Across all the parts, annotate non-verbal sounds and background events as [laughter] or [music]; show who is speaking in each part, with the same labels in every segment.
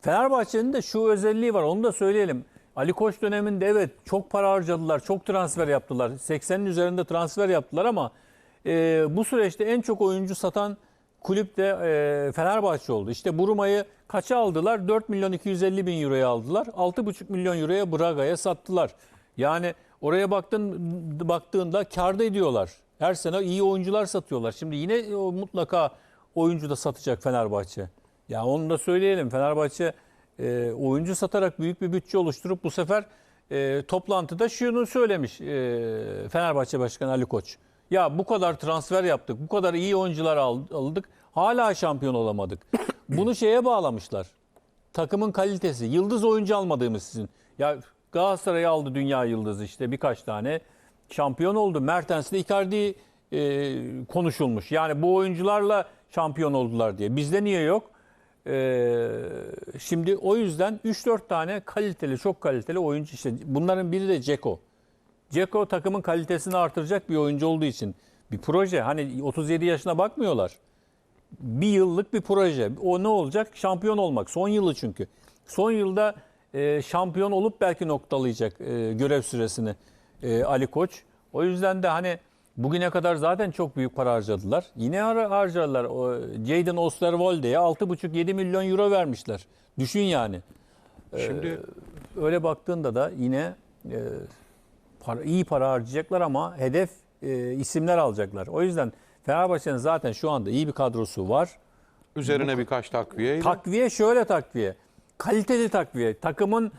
Speaker 1: Fenerbahçe'nin de şu özelliği var onu da söyleyelim. Ali Koç döneminde evet çok para harcadılar, çok transfer yaptılar. 80'in üzerinde transfer yaptılar ama e, bu süreçte en çok oyuncu satan kulüp de e, Fenerbahçe oldu. İşte Buruma'yı kaça aldılar? 4 milyon 250 bin euroya aldılar. 6,5 milyon euroya Braga'ya sattılar. Yani oraya baktın baktığında karda ediyorlar. Her sene iyi oyuncular satıyorlar. Şimdi yine o mutlaka oyuncu da satacak Fenerbahçe. Ya onu da söyleyelim. Fenerbahçe e, oyuncu satarak büyük bir bütçe oluşturup bu sefer e, toplantıda şunu söylemiş e, Fenerbahçe Başkanı Ali Koç. Ya bu kadar transfer yaptık, bu kadar iyi oyuncular al- aldık, hala şampiyon olamadık. [coughs] Bunu şeye bağlamışlar. Takımın kalitesi, yıldız oyuncu almadığımız sizin. Ya Galatasaray aldı dünya yıldızı işte birkaç tane. Şampiyon oldu. Mertens'le Icardi e, konuşulmuş. Yani bu oyuncularla şampiyon oldular diye. Bizde niye yok? Ee, şimdi o yüzden 3-4 tane kaliteli, çok kaliteli oyuncu işte. Bunların biri de Ceko. Ceko takımın kalitesini artıracak bir oyuncu olduğu için bir proje. Hani 37 yaşına bakmıyorlar. Bir yıllık bir proje. O ne olacak? Şampiyon olmak. Son yılı çünkü. Son yılda e, şampiyon olup belki noktalayacak e, görev süresini e, Ali Koç. O yüzden de hani bugüne kadar zaten çok büyük para harcadılar. Yine har- harcarlar. O Jadon Osterwolde'ye 6,5-7 milyon euro vermişler. Düşün yani.
Speaker 2: Şimdi
Speaker 1: Öyle baktığında da yine e, para, iyi para harcayacaklar ama hedef e, isimler alacaklar. O yüzden Fenerbahçe'nin zaten şu anda iyi bir kadrosu var.
Speaker 2: üzerine birkaç takviye.
Speaker 1: Takviye şöyle takviye. Kaliteli takviye. Takımın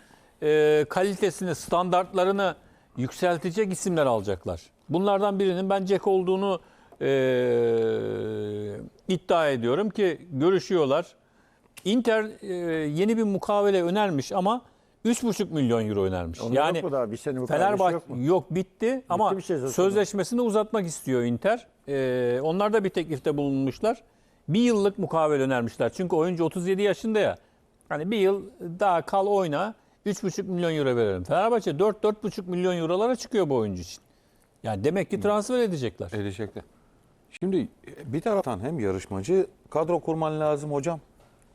Speaker 1: e, kalitesini, standartlarını yükseltecek isimler alacaklar. Bunlardan birinin ben Jack olduğunu e, iddia ediyorum ki görüşüyorlar. Inter e, yeni bir mukavele önermiş ama 3,5 milyon euro önermiş.
Speaker 3: Onun
Speaker 1: yani
Speaker 3: yok mu daha? Bir sene
Speaker 1: Fenerbahçe
Speaker 3: yok
Speaker 1: yok,
Speaker 3: mu?
Speaker 1: bitti ama
Speaker 3: sonu?
Speaker 1: sözleşmesini uzatmak istiyor Inter. E, onlar da bir teklifte bulunmuşlar. Bir yıllık mukavele önermişler. Çünkü oyuncu 37 yaşında ya. Hani bir yıl daha kal oyna 3,5 milyon euro verelim. Fenerbahçe 4-4,5 milyon eurolara çıkıyor bu oyuncu için. Yani demek ki transfer edecekler.
Speaker 2: Edecekler. Şimdi bir taraftan hem yarışmacı kadro kurman lazım hocam.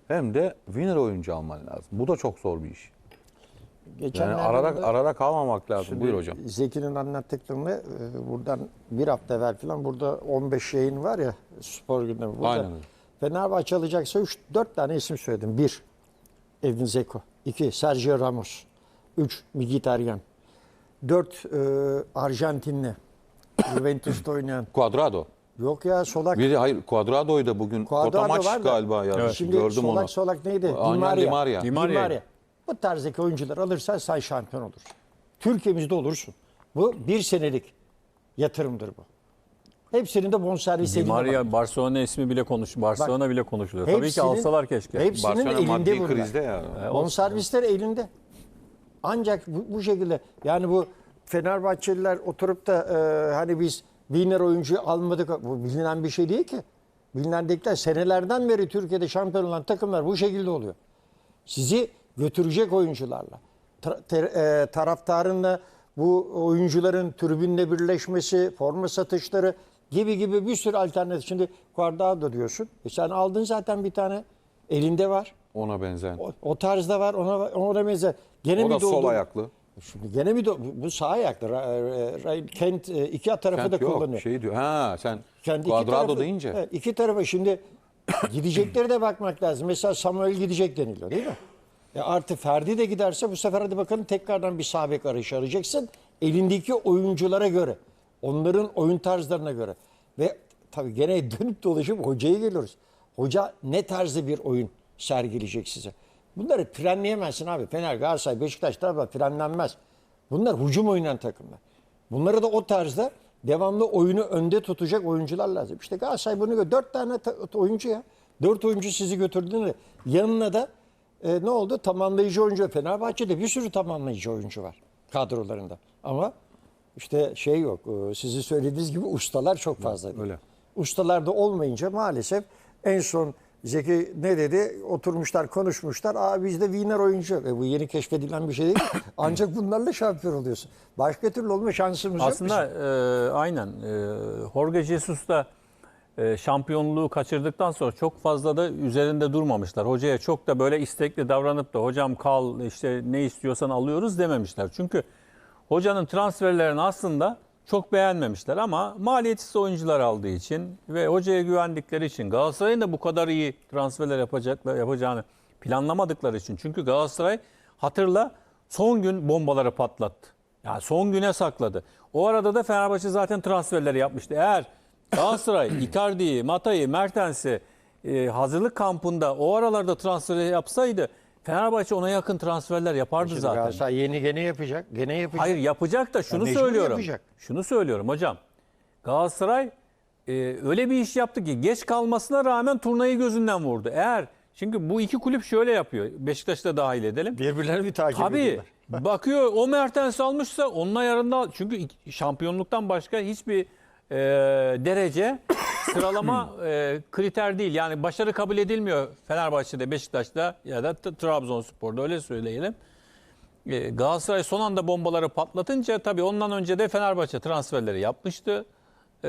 Speaker 2: Hem de winner oyuncu alman lazım. Bu da çok zor bir iş. Yani
Speaker 3: Geçenlerde
Speaker 2: arada arada kalmamak lazım.
Speaker 3: Şimdi
Speaker 2: Buyur hocam.
Speaker 3: Zeki'nin anlattıklarını e, buradan bir hafta evvel falan burada 15 yayın var ya spor gündemi. Burada
Speaker 2: Aynen öyle.
Speaker 3: Fenerbahçe alacaksa 3 4 tane isim söyledim. 1 Edin Zeko, 2 Sergio Ramos, 3 Mkhitaryan, 4 e, Arjantinli Juventus'ta oynayan. [clears throat]
Speaker 2: Cuadrado.
Speaker 3: Yok ya solak.
Speaker 2: Bir de hayır Cuadrado'yu da bugün
Speaker 3: Cuadrado da-
Speaker 2: galiba yazmış.
Speaker 3: Şimdi
Speaker 2: Gördüm
Speaker 3: solak
Speaker 2: onu.
Speaker 3: solak neydi? Di Maria.
Speaker 2: Di Maria.
Speaker 1: Di.
Speaker 3: Bu tarzdaki oyuncular alırsan sen şampiyon olursun. Türkiye'mizde olursun. Bu bir senelik yatırımdır bu. Hepsinin de bonservisi
Speaker 1: Di
Speaker 3: eline
Speaker 1: Maria
Speaker 3: bak.
Speaker 1: Barcelona ismi bile konuş. Barcelona bile konuşuluyor. Tabii ki alsalar keşke.
Speaker 3: hepsinin
Speaker 2: Barcelona
Speaker 3: elinde
Speaker 2: maddi
Speaker 3: bunlar.
Speaker 2: krizde ya.
Speaker 3: Bonservisler elinde. Ancak bu, bu şekilde yani bu Fenerbahçeliler oturup da e, hani biz Wiener oyuncu almadık. Bu bilinen bir şey değil ki. Bilinen değiller. Senelerden beri Türkiye'de şampiyon olan takımlar bu şekilde oluyor. Sizi götürecek oyuncularla. Ta- te- e, taraftarınla bu oyuncuların tribünle birleşmesi, forma satışları gibi gibi bir sürü alternatif. Şimdi Guardado diyorsun. E sen aldın zaten bir tane. Elinde var.
Speaker 2: Ona benzer.
Speaker 3: O, o tarzda var ona ona benzer. Gene
Speaker 2: O
Speaker 3: mi
Speaker 2: da sol
Speaker 3: doldu?
Speaker 2: ayaklı.
Speaker 3: Şimdi gene mi do- bu sağ ayaklı. E, Kent e, iki tarafı
Speaker 2: Kent
Speaker 3: da
Speaker 2: yok,
Speaker 3: kullanıyor.
Speaker 2: Şey diyor. Ha sen
Speaker 3: Kendi iki
Speaker 2: Cuadrado
Speaker 3: tarafı-
Speaker 2: deyince.
Speaker 3: Evet, iki tarafa şimdi [coughs] gidecekleri de bakmak lazım. Mesela Samuel gidecek deniliyor değil mi? E artı Ferdi de giderse bu sefer hadi bakalım tekrardan bir sağ bek arayışı arayacaksın. Elindeki oyunculara göre. Onların oyun tarzlarına göre. Ve tabii gene [laughs] dönüp dolaşıp hocaya geliyoruz. Hoca ne tarzı bir oyun sergileyecek size? Bunları frenleyemezsin abi. Fener, Galatasaray, Beşiktaş tarafı frenlenmez. Bunlar hücum oynayan takımlar. Bunları da o tarzda devamlı oyunu önde tutacak oyuncular lazım. İşte Galatasaray bunu gö- dört tane ta- oyuncu ya. Dört oyuncu sizi götürdüğünde yanına da e, ne oldu? Tamamlayıcı oyuncu. Fenerbahçe'de bir sürü tamamlayıcı oyuncu var kadrolarında. Ama işte şey yok. e, Sizin söylediğiniz gibi ustalar çok fazla.
Speaker 2: öyle.
Speaker 3: Ustalar da olmayınca maalesef en son Zeki ne dedi? Oturmuşlar, konuşmuşlar. Aa bizde Wiener oyuncu. yok. E, bu yeni keşfedilen bir şey değil. [clears throat] Ancak bunlarla şampiyon oluyorsun. Başka türlü olma şansımız yok.
Speaker 1: Aslında e, aynen. E, Jorge Jesus da e, şampiyonluğu kaçırdıktan sonra çok fazla da üzerinde durmamışlar. Hocaya çok da böyle istekli davranıp da hocam kal işte ne istiyorsan alıyoruz dememişler. Çünkü hocanın transferlerini aslında çok beğenmemişler ama maliyetsiz oyuncular aldığı için ve hocaya güvendikleri için Galatasaray'ın da bu kadar iyi transferler yapacaklar yapacağını planlamadıkları için. Çünkü Galatasaray hatırla son gün bombaları patlattı. Yani son güne sakladı. O arada da Fenerbahçe zaten transferleri yapmıştı. Eğer Galatasaray [clears throat] Icardi'yi, Mata'yı, Mertens'i e, hazırlık kampında o aralarda transferi yapsaydı Fenerbahçe ona yakın transferler yapardı
Speaker 3: Şimdi
Speaker 1: zaten.
Speaker 3: Galatasaray yeni gene yapacak. Gene yapacak.
Speaker 1: Hayır yapacak da şunu
Speaker 3: mecbur
Speaker 1: söylüyorum.
Speaker 3: yapacak.
Speaker 1: Şunu söylüyorum hocam. Galatasaray e, öyle bir iş yaptı ki geç kalmasına rağmen turnayı gözünden vurdu. Eğer çünkü bu iki kulüp şöyle yapıyor. Beşiktaş'ı da dahil edelim.
Speaker 3: Birbirlerini bir takip
Speaker 1: Tabii
Speaker 3: ediyorlar. [laughs]
Speaker 1: bakıyor o Mertens almışsa onun ayarında çünkü şampiyonluktan başka hiçbir e, derece sıralama e, kriter değil. Yani başarı kabul edilmiyor Fenerbahçe'de, Beşiktaş'ta ya da T- Trabzonspor'da öyle söyleyelim. E, Galatasaray son anda bombaları patlatınca tabii ondan önce de Fenerbahçe transferleri yapmıştı. E,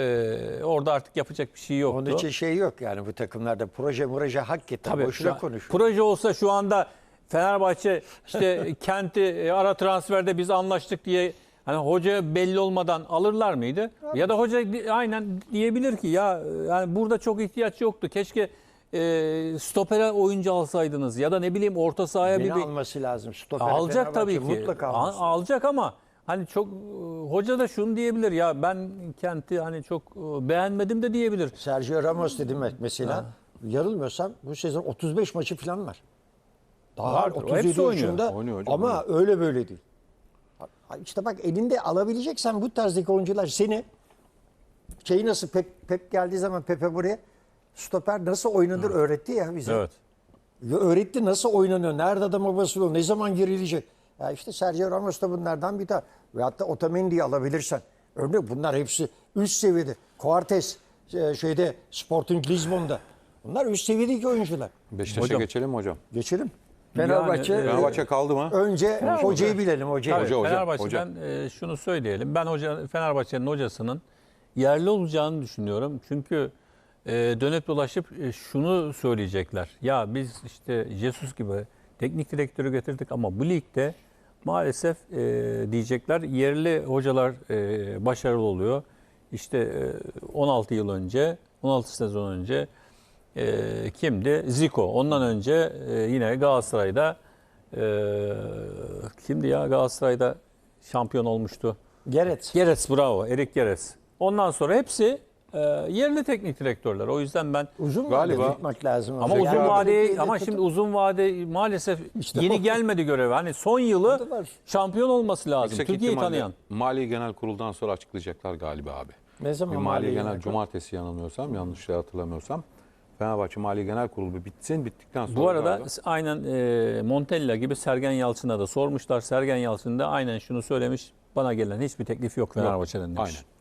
Speaker 1: orada artık yapacak bir şey yoktu.
Speaker 3: Onun için şey yok yani bu takımlarda proje proje hakikaten
Speaker 1: Tabii,
Speaker 3: boşuna
Speaker 1: an-
Speaker 3: konuşuyor.
Speaker 1: Proje olsa şu anda Fenerbahçe işte [laughs] kenti e, ara transferde biz anlaştık diye hani hoca belli olmadan alırlar mıydı? Ya da hoca aynen diyebilir ki ya yani burada çok ihtiyaç yoktu. Keşke e, stopere oyuncu alsaydınız ya da ne bileyim orta sahaya
Speaker 3: Beni
Speaker 1: bir, bir
Speaker 3: alması lazım. Stoper
Speaker 1: alacak tabii ki.
Speaker 3: Mutlaka
Speaker 1: Al-
Speaker 3: alması.
Speaker 1: alacak ama hani çok e, hoca da şunu diyebilir ya ben kenti hani çok e, beğenmedim de diyebilir.
Speaker 3: Sergio Ramos dedim mesela. Yarılmıyorsam bu sezon 35 maçı falan var. Daha
Speaker 1: Vardır, o
Speaker 3: 37
Speaker 1: hepsi oynuyor.
Speaker 2: Oynuyor hocam,
Speaker 3: ama öyle böyle değil. İşte bak elinde alabileceksen bu tarzdaki oyuncular seni şeyi nasıl Pep, Pep geldiği zaman Pepe buraya stoper nasıl oynanır öğretti ya bize.
Speaker 1: Evet.
Speaker 3: Ya öğretti nasıl oynanıyor, nerede adama basılıyor, ne zaman girilecek. Ya işte Sergio Ramos da bunlardan bir tane. Ve hatta Otamendi'yi alabilirsen. Örneğin bunlar hepsi üst seviyede. Coartes e, şeyde Sporting Lisbon'da. Bunlar üst seviyedeki oyuncular.
Speaker 2: Beşiktaş'a geçelim mi hocam?
Speaker 3: Geçelim. Fenerbahçe,
Speaker 1: Yani, e,
Speaker 2: Fenerbahçe kaldı mı?
Speaker 3: önce hocayı bilelim hocayı.
Speaker 1: Tabii,
Speaker 2: Hoca, hoca,
Speaker 1: Fenerbahçe'den e, şunu söyleyelim. Ben hoca Fenerbahçe'nin hocasının yerli olacağını düşünüyorum. Çünkü e, dönüp dolaşıp e, şunu söyleyecekler. Ya biz işte Jesus gibi teknik direktörü getirdik ama bu ligde maalesef e, diyecekler yerli hocalar e, başarılı oluyor. İşte e, 16 yıl önce, 16 sezon önce e, kimdi? Zico. Ondan önce e, yine Galatasaray'da e, kimdi ya Galatasaray'da şampiyon olmuştu.
Speaker 3: Gerets.
Speaker 1: Geres bravo. Erik Geres. Ondan sonra hepsi e, yerli teknik direktörler. O yüzden ben
Speaker 3: Uzun
Speaker 2: Galiba-
Speaker 3: vadeli tutmak lazım.
Speaker 1: ama uzun
Speaker 3: yani
Speaker 1: vade
Speaker 3: Türkiye'de
Speaker 1: ama şimdi uzun vade maalesef
Speaker 3: İşte
Speaker 1: yeni
Speaker 3: o.
Speaker 1: gelmedi görevi. Hani son yılı
Speaker 3: var.
Speaker 1: şampiyon olması lazım.
Speaker 2: Yüksek
Speaker 1: Türkiye'yi
Speaker 2: ihtimalle
Speaker 1: tanıyan.
Speaker 2: Mali Genel Kurul'dan sonra açıklayacaklar galiba abi.
Speaker 3: ne zaman
Speaker 2: Bir Mali
Speaker 3: Mali
Speaker 2: Genel
Speaker 3: Genel
Speaker 2: Cumartesi yanılmıyorsam, yanlış şey hatırlamıyorsam. Fenerbahçe Mali Genel Kurulu bitsin, bittikten sonra
Speaker 1: Bu arada
Speaker 2: galiba-
Speaker 1: aynen e, Montella gibi Sergen Yalçın'a da sormuşlar. Sergen Yalçın da aynen şunu söylemiş. Bana gelen hiçbir teklif yok Fenerbahçe'den demiş.
Speaker 2: Aynen.